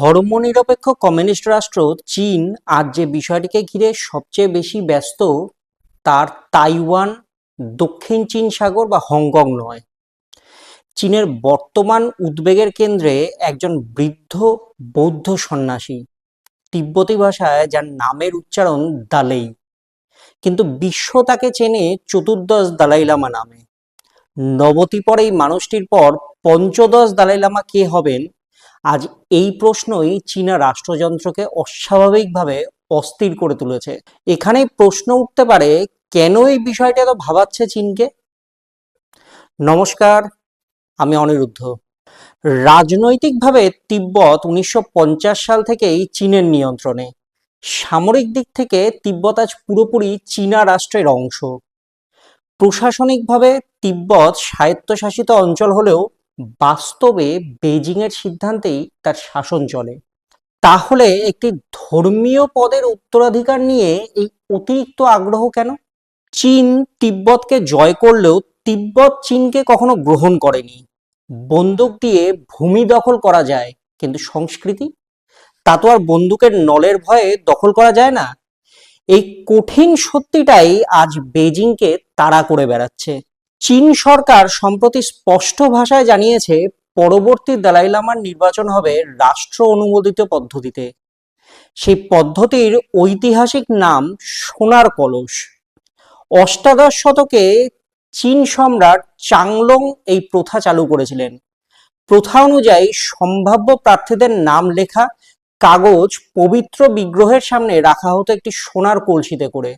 ধর্মনিরপেক্ষ কমিউনিস্ট রাষ্ট্র চীন আজ যে বিষয়টিকে ঘিরে সবচেয়ে বেশি ব্যস্ত, তার তাইওয়ান, দক্ষিণ চীন সাগর বা হংকং নয়। চীনের বর্তমান উদ্বেগের কেন্দ্রে একজন বৃদ্ধ বৌদ্ধ সন্ন্যাসী, তিব্বতী ভাষায় যার নামের উচ্চারণ দালেই। কিন্তু বিশ্ব তাকে চেনে চতুর্দশ দালাই লামা নামে। নবতিপর এই মানুষটির পর পঞ্চদশ দালাই লামা কে হবেন আজ এই প্রশ্নই চীনা রাষ্ট্রযন্ত্রকে অস্বাভাবিকভাবে অস্থির করে তুলেছে। এখানেই প্রশ্ন উঠতে পারে, কেন এই বিষয়টা এত ভাবাচ্ছে চীনকে? নমস্কার, আমি অনিরুদ্ধ। রাজনৈতিকভাবে তিব্বত উনিশশো পঞ্চাশ সাল থেকেই চীনের নিয়ন্ত্রণে। সামরিক দিক থেকে তিব্বত আজ পুরোপুরি চীনা রাষ্ট্রের অংশ। প্রশাসনিকভাবে তিব্বত স্বায়ত্তশাসিত অঞ্চল হলেও বাস্তবে বেজিং এর সিদ্ধান্তেই তার শাসন চলে। তাহলে একটি ধর্মীয় পদের উত্তরাধিকার নিয়ে এই অতিরিক্ত আগ্রহ কেন? চীন তিব্বতকে জয় করলেও তিব্বত চীনকে কখনো গ্রহণ করেনি। বন্দুক দিয়ে ভূমি দখল করা যায়, কিন্তু সংস্কৃতি? তা তো আর বন্দুকের নলের ভয়ে দখল করা যায় না। এই কঠিন সত্যিটাই আজ বেজিংকে তাড়া করে বেড়াচ্ছে। চীন সরকার সম্প্রতি স্পষ্ট ভাষায় জানিয়েছে, পরবর্তী দালাই লামার নির্বাচন হবে রাষ্ট্র অনুমোদিত পদ্ধতিতে। সেই পদ্ধতির ঐতিহাসিক নাম সোনার কলস। অষ্টাদশ শতকে চীন সম্রাট চাংলং এই প্রথা চালু করেছিলেন। প্রথা অনুযায়ী সম্ভাব্য প্রার্থীদের নাম লেখা, কাগজ পবিত্র বিগ্রহের সামনে রাখা হতো একটি সোনার কলসিতে করে।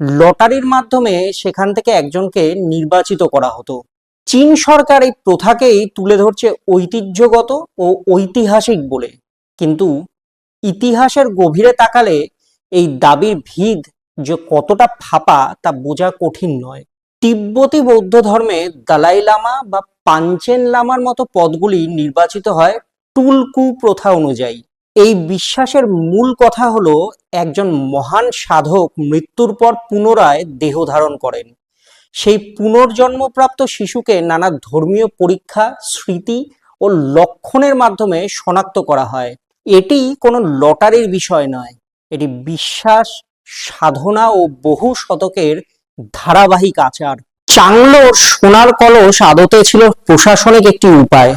লটারির মাধ্যমে সেখান থেকে একজনকে নির্বাচিত করা হতো। চীন সরকার এই প্রথাকেই তুলে ধরছে ঐতিহ্যগত ও ঐতিহাসিক বলে। কিন্তু ইতিহাসের গভীরে তাকালে এই দাবির ভিদ যে কতটা ফাঁপা তা বোঝা কঠিন নয়। তিব্বতী বৌদ্ধ ধর্মে দালাই লামা বা পাঞ্চেন লামার মতো পদগুলি নির্বাচিত হয় টুলকু প্রথা অনুযায়ী। এই বিশ্বাসের মূল কথা হলো একজন মহান সাধক মৃত্যুর পর পুনরায় দেহ ধারণ করেন। সেই পুনর্জন্মপ্রাপ্ত শিশুকে নানা ধর্মীয় পরীক্ষা, স্মৃতি ও লক্ষণের মাধ্যমে শনাক্ত করা হয়। এটি কোনো লটারির বিষয় নয়, এটি বিশ্বাস, সাধনা ও বহু শতকের ধারাবাহিক আচার। চাংলোর সোনার কলস আদতে ছিল প্রশাসনিক একটি উপায়।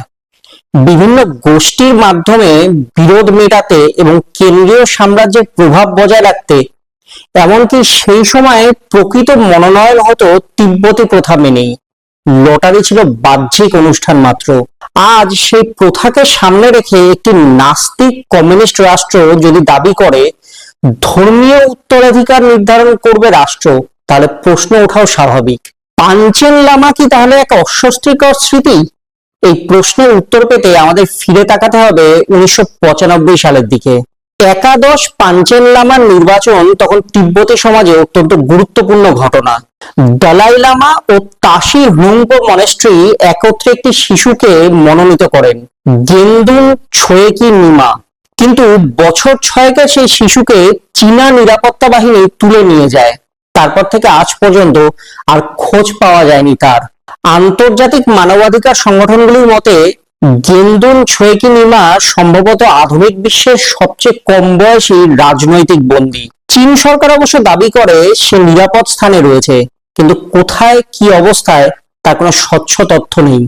বিভিন্ন গোষ্ঠীর মাধ্যমে বিরোধ মেটাতে এবং কেন্দ্রীয় সাম্রাজ্যের প্রভাব বজায় রাখতে, এমনকি সেই সময়ে প্রকৃত মনোনয়ন হতো তিব্বতী প্রথা মেনেই। লটারি ছিল বাহ্যিক অনুষ্ঠান মাত্র। আজ সেই প্রথাকে সামনে রেখে একটি নাস্তিক কমিউনিস্ট রাষ্ট্র যদি দাবি করে, ধর্মীয় উত্তরাধিকার নির্ধারণ করবে রাষ্ট্র, তাহলে প্রশ্ন ওঠাও স্বাভাবিক। পাঞ্চেন লামা কি তাহলে এক অস্বস্তিকর স্মৃতি? এই প্রশ্নের উত্তর পেতে আমাদের ফিরে তাকাতে হবে উনিশশো পঁচানব্বই সালের দিকে। একাদশ পাঞ্চেন লামার নির্বাচন তখন তিব্বতী সমাজে অত্যন্ত গুরুত্বপূর্ণ ঘটনা। দলাই লামা ও তাসি হুংপো মনেস্ট্রি একত্রে একটি শিশুকে মনোনীত করেন, গেন্দুন ছোয়েকি নিমা। কিন্তু বছর ছয়েকে সেই শিশুকে চীনা নিরাপত্তা বাহিনী তুলে নিয়ে যায়। তারপর থেকে আজ পর্যন্ত আর খোঁজ পাওয়া যায়নি তার। আন্তর্জাতিক মানবাধিকার সংগঠনগুলির মতে, গেন্দুন ছোয়েকি নিমা সম্ভবত আধুনিক বিশ্বের সবচেয়ে কম বয়সী রাজনৈতিক বন্দী। চীন সরকার অবশ্য দাবি করে, সে নিরাপদ স্থানে রয়েছে, কিন্তু কোথায় কি অবস্থায় তার কোনো স্বচ্ছ তথ্য নেই।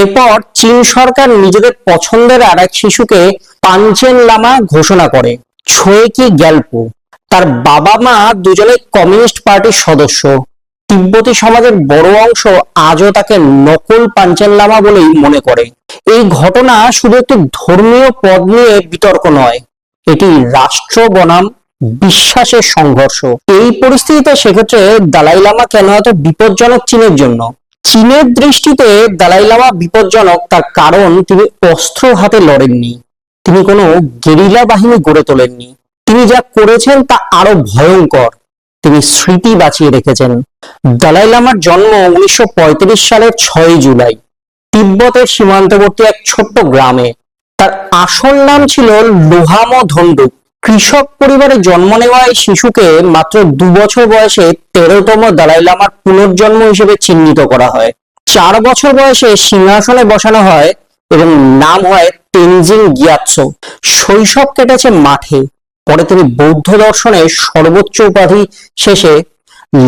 এরপর চীন সরকার নিজেদের পছন্দের আর এক শিশুকে পাঞ্চেন লামা ঘোষণা করে, ছোয়েকি গ্যালপো। তার বাবা মা দুজনে কমিউনিস্ট পার্টির সদস্য। তিব্বতী সমাজের বড় অংশ আজও তাকে নকল পাঞ্চেন লামা বলেই মনে করে। এই ঘটনা শুধু একটি ধর্মীয় পদ নিয়ে বিতর্ক নয়, এটি রাষ্ট্র বনাম বিশ্বাসের সংঘর্ষ। এই পরিস্থিতিতে সেক্ষেত্রে দালাই লামা কেন এত বিপজ্জনক চীনের জন্য? চীনের দৃষ্টিতে দালাই লামা বিপজ্জনক তার কারণ তিনি অস্ত্র হাতে লড়েননি। তিনি কোনো গেরিলা বাহিনী গড়ে তোলেননি। তিনি যা করেছেন তা আরও ভয়ঙ্কর। তিনি স্মৃতি বাঁচিয়ে রেখেছেন। দালাই লামার জন্ম উনিশশো পঁয়ত্রিশ সালের ছয় জুলাই। তিব্বতের সীমান্তবর্তী এক ছোট্ট গ্রামে। তার আসল নাম ছিল লোহাম ধন্ডুক কৃষক পরিবারে জন্ম নেওয়া এই শিশুকে মাত্র দু বছর বয়সে তেরোতম দালাই লামার পুনর্জন্ম হিসেবে চিহ্নিত করা হয়। চার বছর বয়সে সিংহাসনে বসানো হয় এবং নাম হয় তেনজিং গিয়াৎসো। শৈশব কেটেছে মাঠে। পরে তিনি বৌদ্ধ দর্শনের সর্বোচ্চ উপাধি শেষে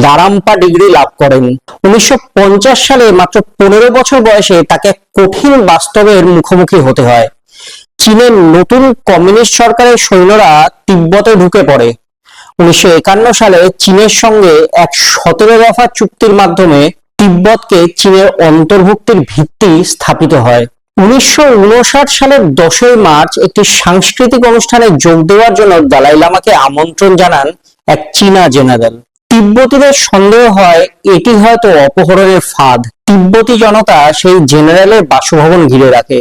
লারাম্পা ডিগ্রি লাভ করেন। উনিশশো পঞ্চাশ সালে মাত্র পনেরো বছর বয়সে তাকে কঠিন বাস্তবের মুখোমুখি হতে হয়। চীনের নতুন কমিউনিস্ট সরকারের সৈন্যরা তিব্বতে ঢুকে পড়ে। উনিশশো একান্ন সালে চীনের সঙ্গে এক সতেরো দফা চুক্তির মাধ্যমে তিব্বতকে চীনের অন্তর্ভুক্তির ভিত্তি স্থাপিত হয়। উনিশশো উনষাট সালের দশই মার্চ একটি সাংস্কৃতিক অনুষ্ঠানে যোগ দেওয়ার জন্য দালাই লামাকে আমন্ত্রণ জানান এক চীনা জেনারেল। তিব্বতীদের সন্দেহ হয় এটি হয়তো অপহরণের ফাঁদ। তিব্বতী জনতা সেই জেনারেলের বাসভবন ঘিরে রাখে।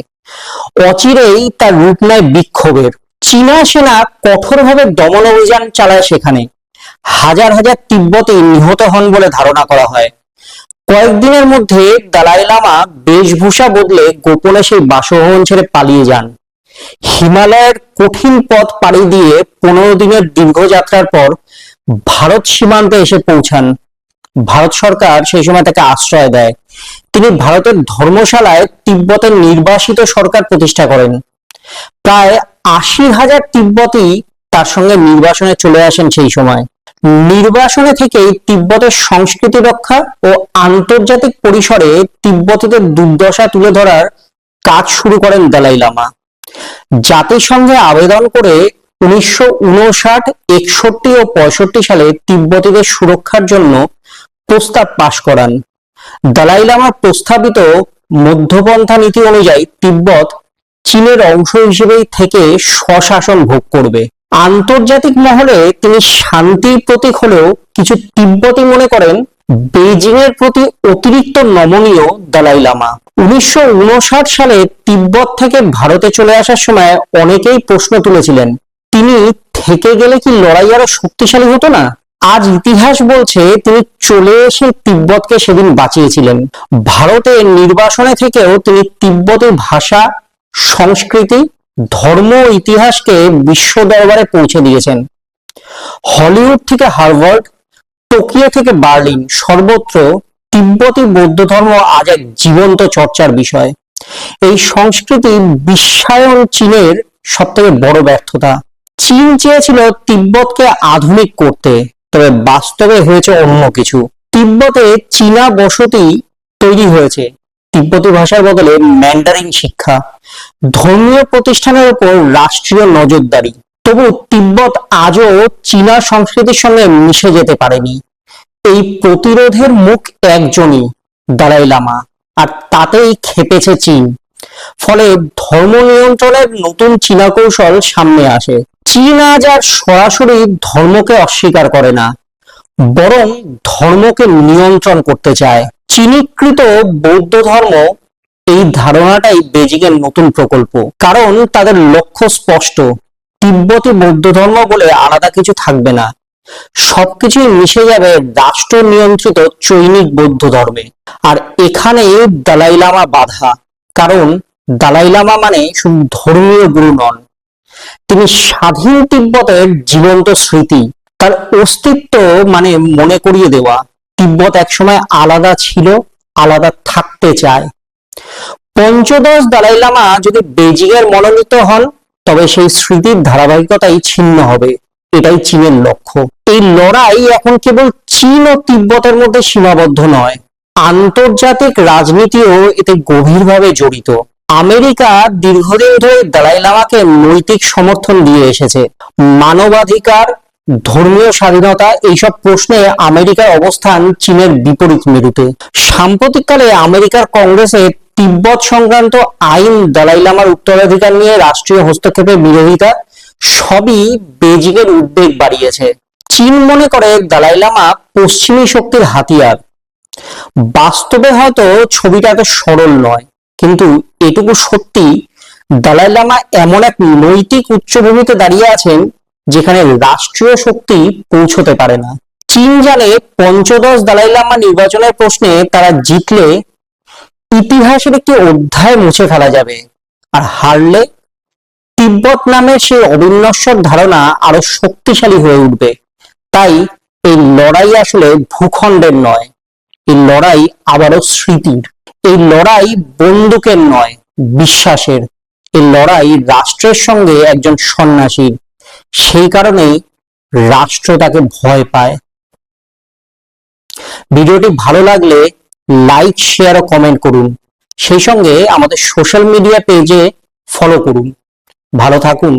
অচিরেই তার রূপ নেয় বিক্ষোভের। চীনা সেনা কঠোরভাবে দমন অভিযান চালায় সেখানে। হাজার হাজার তিব্বতী নিহত হন বলে ধারণা করা হয়। কয়েকদিনের মধ্যে দালাই লামা বেশভূষা বদলে গোপনে সেই বাসভবন ছেড়ে পালিয়ে যান। হিমালয়ের কঠিন পথ পাড়ি দিয়ে পনেরো দিনের দীর্ঘ যাত্রার পর ভারত সীমান্তে এসে পৌঁছান। ভারত সরকার সেই সময় তাকে আশ্রয় দেয়। তিনি ভারতের ধর্মশালায় তিব্বতের নির্বাসিত সরকার প্রতিষ্ঠা করেন। প্রায় আশি হাজার তিব্বতী তার সঙ্গে নির্বাসনে চলে আসেন সেই সময়। নির্বাসনে থেকেই তিব্বতের সংস্কৃতি রক্ষা ও আন্তর্জাতিক পরিসরে তিব্বতীদের দুর্দশা তুলে ধরার কাজ শুরু করেন দালাই লামা। জাতিসংঘে আবেদন করে উনিশশো উনষাট, একষট্টি ও পঁয়ষট্টি সালে তিব্বতীদের সুরক্ষার জন্য প্রস্তাব পাশ করান। দালাই লামার প্রস্তাবিত মধ্যপন্থা নীতি অনুযায়ী তিব্বত চীনের অংশ হিসেবেই থেকে স্বশাসন ভোগ করবে। আন্তর্জাতিক মহলে তিনি শান্তির প্রতীক হলেও কিছু তিব্বতী মনে করেন বেজিং এর প্রতি অতিরিক্ত নমনীয় দালাই লামা। উনিশশো উনষাট সালে তিব্বত থেকে ভারতে চলে আসার সময় অনেকেই প্রশ্ন তুলেছিলেন, তিনি থেকে গেলে কি লড়াই আরও শক্তিশালী হতো না? আজ ইতিহাস বলছে তিনি চলে এসে তিব্বতকে সেদিন বাঁচিয়েছিলেন। ভারতের নির্বাসনে থেকেও তিনি তিব্বতের ভাষা, সংস্কৃতি ধর্ম ইতিহাসকে বিশ্ব দরবারে পৌঁছে দিয়েছেন। হলিউড থেকে হার্ভার্ড, টোকিও থেকে বার্লিন, সর্বত্র তিব্বতী বৌদ্ধ ধর্ম আজ এক জীবন্ত চর্চার বিষয়। এই সংস্কৃতি বিশ্বায়ন চীনের সব থেকে বড় ব্যর্থতা। চীন চেয়েছিল তিব্বতকে আধুনিক করতে, তবে বাস্তবে হয়েছে অন্য কিছু। তিব্বতে চীনা বসতি তৈরি হয়েছে। তিব্বতী ভাষার বদলে ম্যান্ডারিন শিক্ষা। ধর্মীয় প্রতিষ্ঠানের উপর রাষ্ট্রীয় নজরদারি। তবু তিব্বত আজও চীনা সংস্কৃতির সঙ্গে মিশে যেতে পারেনি। এই প্রতিরোধের মুখ একজনই দালাই লামা, আর তাতেই খেপেছে চীন। ফলে ধর্ম নিয়ন্ত্রণের নতুন চীনা কৌশল সামনে আসে। চীন আজ আর সরাসরি ধর্মকে অস্বীকার করে না, বরং ধর্মকে নিয়ন্ত্রণ করতে চায়। চীনীকৃত বৌদ্ধ ধর্ম এই ধারণাটাই বেজিং এর নতুন প্রকল্প। কারণ তাদের লক্ষ্য স্পষ্ট, তিব্বতী বৌদ্ধ ধর্ম বলে আলাদা কিছু থাকবে না। সবকিছুই মিশে যাবে রাষ্ট্র নিয়ন্ত্রিত চৈনিক বৌদ্ধ ধর্মে। আর এখানে দালাই লামা বাধা। কারণ দালাই লামা মানে শুধু ধর্মীয় গুরু নন। তিনি স্বাধীন তিব্বতের জীবন্ত স্মৃতি, তার অস্তিত্ব মানে মনে করিয়ে দেওয়া। তিব্বত একসময় আলাদা ছিল, আলাদা থাকতে চায়। পঞ্চদশ দালাই লামা যদি বেজিং এর মনোনীত হন, তবে সেই স্মৃতির ধারাবাহিকতাই ছিন্ন হবে। এটাই চীনের লক্ষ্য। এই লড়াই এখন কেবল চীন ও তিব্বতের মধ্যে সীমাবদ্ধ নয়। আন্তর্জাতিক রাজনীতিও এতে গভীরভাবে জড়িত। আমেরিকা দীর্ঘদিন ধরে দালাই লামাকে নৈতিক সমর্থন দিয়ে এসেছে। মানবাধিকার ধর্মীয় স্বাধীনতা এইসব প্রশ্নে আমেরিকার অবস্থান চীনের বিপরীত মেরুতে। সাম্প্রতিককালে আমেরিকার কংগ্রেসে তিব্বত সংক্রান্ত আইন, দালাই লামার উত্তরাধিকার নিয়ে রাষ্ট্রীয় হস্তক্ষেপের বিরোধিতা, সবই বেজিং এর উদ্বেগ বাড়িয়েছে। চীন মনে করে দালাই লামা পশ্চিমী শক্তির হাতিয়ার। বাস্তবে হয়তো ছবিটা এত সরল নয়, কিন্তু এটুকু সত্যি, দালাই লামা এমন এক নৈতিক উচ্চভূমিতে দাঁড়িয়ে আছেন যেখানে রাষ্ট্রীয় শক্তি পৌঁছতে পারে না। চীন জানে পঞ্চদশ দালাই লামা নির্বাচনের প্রশ্নে তারা জিতলে ইতিহাসের একটি অধ্যায় মুছে ফেলা যাবে। আর হারলে তিব্বত নামে সেই অবিনশ্বর ধারণা আরও শক্তিশালী হয়ে উঠবে। তাই এই লড়াই আসলে ভূখণ্ডের নয়, এই লড়াই আবারও স্মৃতির। এই লড়াই বন্দুকের নয়, বিশ্বাসের। এই লড়াই রাষ্ট্রের সঙ্গে একজন সন্ন্যাসীর। সেই কারণেই রাষ্ট্র তাকে ভয় পায়। ভিডিওটি ভালো লাগলে লাইক শেয়ার ও কমেন্ট করুন। সেই সঙ্গে আমাদের সোশ্যাল মিডিয়া পেজে ফলো করুন। ভালো থাকুন।